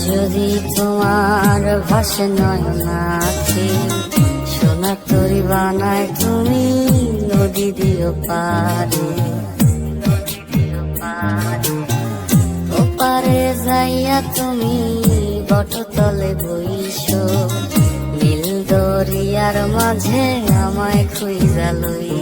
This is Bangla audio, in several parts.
যদি তোমার ভাসে নয়নাথে সোনার তরি বানায় তুমি নদী দিও পারে ওপারে যাইয়া তুমি বটতলে বইছো নীল দরিয়ার মাঝে আমায় খুঁজা লইও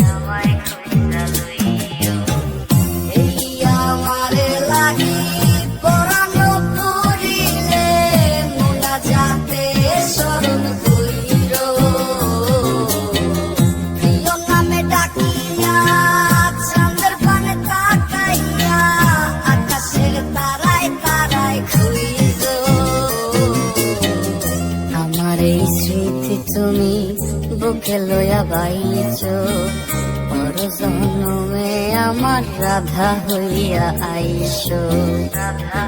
তুমি বুকে লয়া বাইছ পর জন্মে আমার রাধা হইয়া আইস। রাধা